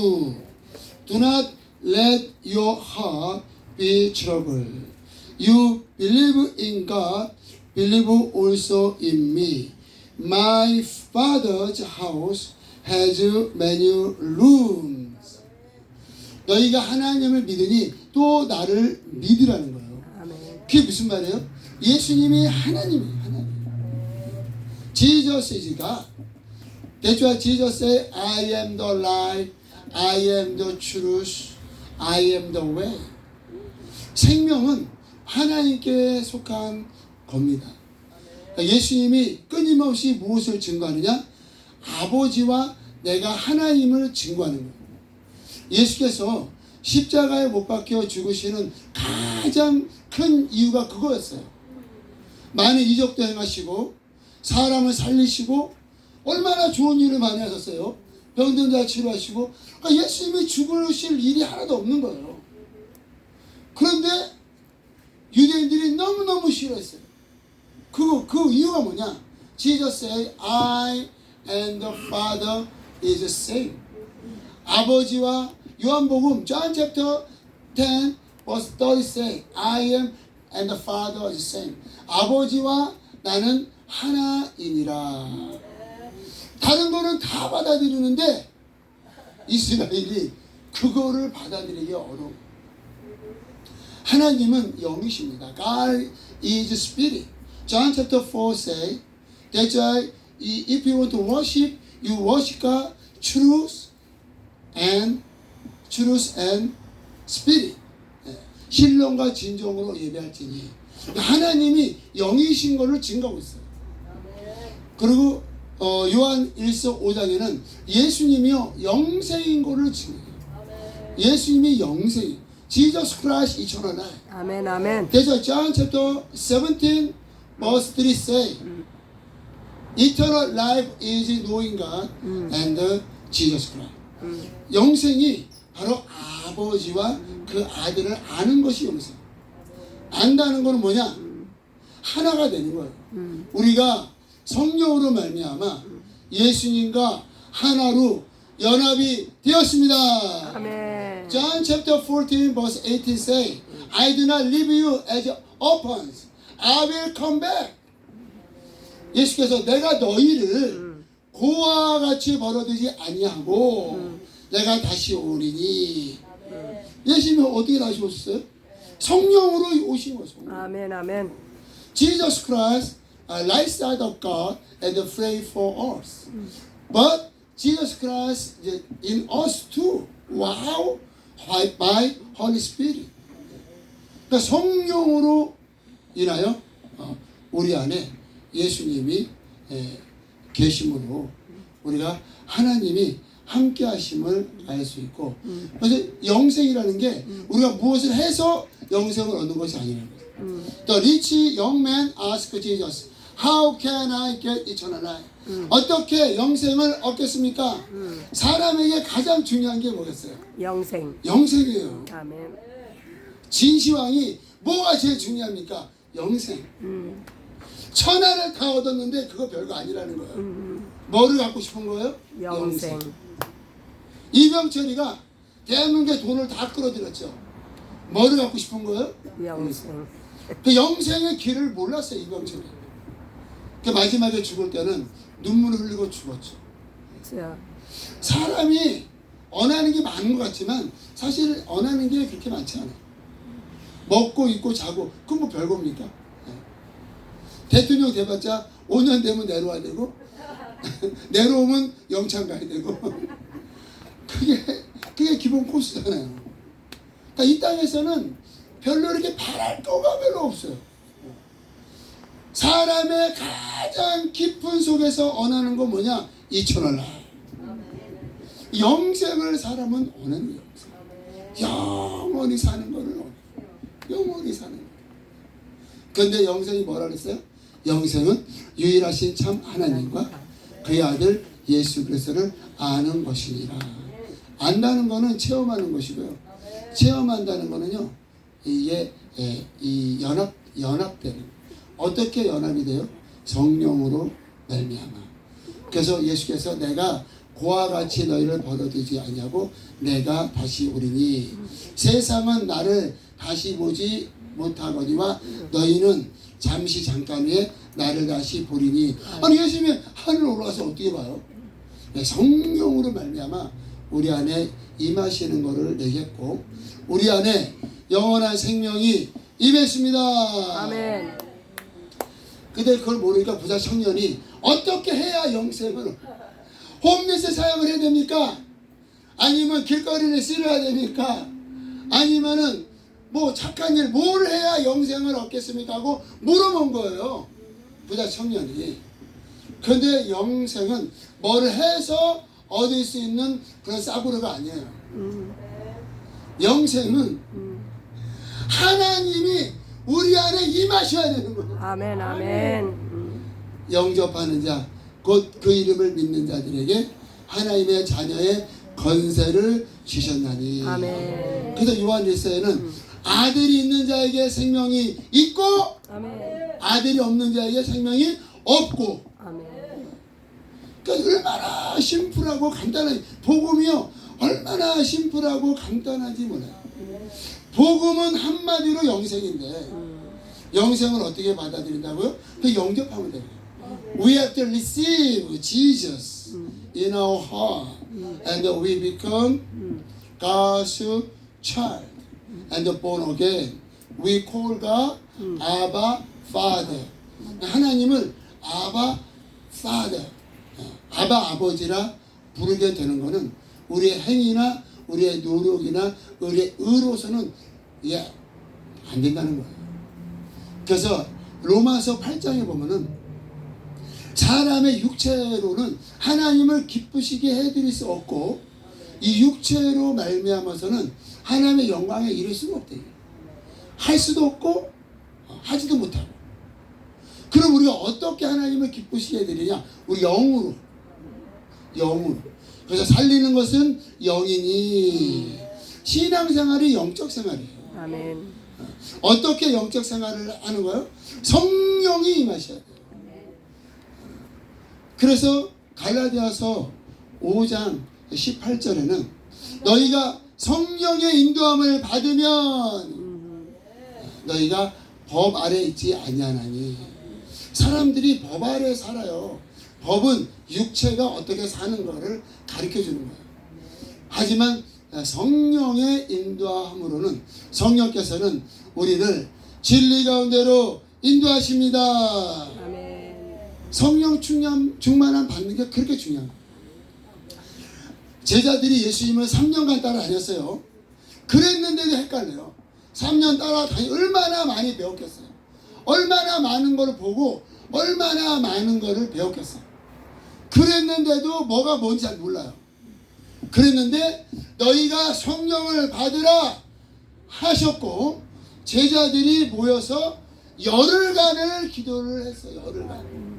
2 Do not let your heart be troubled. You believe in God, believe also in me. My father's house has many rooms. 너희가 하나님을 믿으니 또 나를 믿으라는 거예요. 그게 무슨 말이에요? 예수님이 하나님이에요. 하나님. Jesus is God. That's why Jesus said, I am the light, I am the truth, I am the way. 생명은 하나님께 속한 겁니다. 그러니까 예수님이 끊임없이 무엇을 증거하느냐? 아버지와 내가 하나님을 증거하는 거예요. 예수께서 십자가에 못 박혀 죽으시는 가장 큰 이유가 그거였어요. 많은 이적도 행하시고 사람을 살리시고 얼마나 좋은 일을 많이 하셨어요. 병든 자 치료하시고 그러니까 예수님이 죽으실 일이 하나도 없는 거예요. 그런데 유대인들이 너무너무 싫어했어요. 그, 그 이유가 뭐냐? Jesus said, I and the Father is the same. 아버지와 요한복음 John chapter 10 verse 30 say I am and the Father is the same. 아버지와 나는 하나이니라. 다른 거는 다 받아들이는데 이스라엘이 그거를 받아들이기 어려워. 하나님은 영이십니다. God is spirit. John chapter 4 say that's why if you want to worship, you worship God truth and truth and spirit. 예, 신령과 진정으로 예배할지니 하나님이 영이신 것을 증거하고 있어요. 그리고 어, 요한 1서 5장에는 예수님이요 영생인 것을 증거해요. 예수님이 영생, Jesus Christ eternal life. 아멘. 아멘. 그래서 John chapter 17 verse 3 say eternal life is knowing God and Jesus Christ. 영생이 바로 아버지와 그 아들을 아는 것이 영생. 안다는 것은 뭐냐? 하나가 되는 거예요. 우리가 성령으로 말미암아 예수님과 하나로 연합이 되었습니다. 아멘. John chapter 14 verse 18 say, I do not leave you as orphans. I will come back. 예수께서 내가 너희를 고와 같이 벌어들지 아니하고 내가 다시 오리니. 예수님이 어떻게 다시 오셨어요? 성령으로 오신 거죠. 아멘. 아멘. Jesus Christ, uh, light side of God, and flame for us. But Jesus Christ is in us too. Wow! By- By Holy Spirit. 그러니까 성령으로 인하여 어, 우리 안에 예수님이 에, 계심으로 우리가 하나님이 함께 하심을 알 수 있고 그래서 영생이라는 게 우리가 무엇을 해서 영생을 얻는 것이 아니라는 거예요. The rich young man asked Jesus, How can I get eternal life? 어떻게 영생을 얻겠습니까? 사람에게 가장 중요한 게 뭐겠어요? 영생. 영생이에요. 아멘. 진시황이 뭐가 제일 중요합니까? 영생. 음. 천하를 다 얻었는데 그거 별거 아니라는 거예요. 뭐를 갖고 싶은 거예요? 영생. 이병철이가 대한민국의 돈을 다 끌어들였죠. 뭐를 갖고 싶은 거예요? 영생. 그 영생의 길을 몰랐어요 이병철이. 그 마지막에 죽을 때는 눈물을 흘리고 죽었죠. 자. 사람이 원하는 게 많은 것 같지만 사실 원하는 게 그렇게 많지 않아요. 먹고 입고 자고 그건 뭐 별겁니까? 네. 대통령 돼봤자 5년 되면 내려와야 되고 내려오면 영창 가야 되고 그게 그게 기본 코스잖아요. 그러니까 이 땅에서는 별로 이렇게 바랄 거가 별로 없어요. 사람의 가장 깊은 속에서 원하는 건 뭐냐? 이천원 라 영생을 사람은 원하는 영생. 영원히 사는 거를 원해. 영원히 사는 거. 근데 영생이 뭐라 그랬어요? 영생은 유일하신 참 하나님과 그의 아들 예수 그리스도를 아는 것이니라. 안다는 거는 체험하는 것이고요. 체험한다는 거는요. 이게 예, 이 연합 연합되는 어떻게 연합이 돼요? 성령으로 말미암아. 그래서 예수께서 내가 고와 같이 너희를 버려두지 아니하고 내가 다시 오리니 세상은 나를 다시 보지 못하거니와 너희는 잠시 잠깐 후에 나를 다시 보리니 아니 예수님이 하늘 올라가서 어떻게 봐요? 네, 성령으로 말미암아 우리 안에 임하시는 것을 내겠고 우리 안에 영원한 생명이 임했습니다. 아멘. 그들 그걸 모르니까 부자 청년이 어떻게 해야 영생을 홈리스 사역을 해야 됩니까? 아니면 길거리를 쓸어야 됩니까? 아니면은 뭐 착한 일 뭘 해야 영생을 얻겠습니까? 하고 물어본 거예요. 부자 청년이. 근데 영생은 뭘 해서 얻을 수 있는 그런 싸구려가 아니에요. 음, 영생은 음. 하나님이 우리 안에 임하셔야 되는 거예요. 아멘, 아멘. 음, 영접하는 자, 곧 그 이름을 믿는 자들에게 하나님의 자녀의 건세를 주셨나니. 아멘. 그래서 요한 1서에는 아들이 있는 자에게 생명이 있고 아멘. 아들이 없는 자에게 생명이 없고. 아멘. 그러니까 얼마나 심플하고 간단한 복음이요. 얼마나 심플하고 간단한지 몰라요. 복음은 한마디로 영생인데 음, 영생을 어떻게 받아들인다고요? 그 영접하면 돼요. We have to receive Jesus in our heart, and we become God's child, and born again. We call God Abba Father. 하나님을 아바 Father, 아바 아버지라 부르게 되는 것은 우리의 행위나 우리의 노력이나 우리의 의로서는 이게 안 된다는 거예요. 그래서 로마서 8장에 보면은 사람의 육체로는 하나님을 기쁘시게 해드릴 수 없고 이 육체로 말미암아서는 하나님의 영광에 이를 수가 없대. 할 수도 없고 어, 하지도 못하고. 그럼 우리가 어떻게 하나님을 기쁘시게 해드리냐? 우리 영으로, 영으로. 그래서 살리는 것은 영이니 신앙생활이 영적 생활이에요. 아멘. 어떻게 영적 생활을 하는 거예요? 성령이 임하셔야 돼요. 그래서 갈라디아서 5장 18절에는 너희가 성령의 인도함을 받으면 너희가 법 아래 있지 아니하나니 사람들이 법 아래 살아요. 법은 육체가 어떻게 사는 것을 가르쳐 주는 거예요. 하지만 성령의 인도함으로는 성령께서는 우리를 진리 가운데로 인도하십니다. 성령 충만, 충만함 받는 게 그렇게 중요한 거예요. 제자들이 예수님을 3년간 따라다녔어요. 그랬는데도 헷갈려요. 3년 따라다니 얼마나 많이 배웠겠어요. 얼마나 많은 걸 보고 얼마나 많은 거를 배웠겠어요. 그랬는데도 뭐가 뭔지 잘 몰라요. 그랬는데 너희가 성령을 받으라 하셨고 제자들이 모여서 열흘간을 기도를 했어요. 열흘간.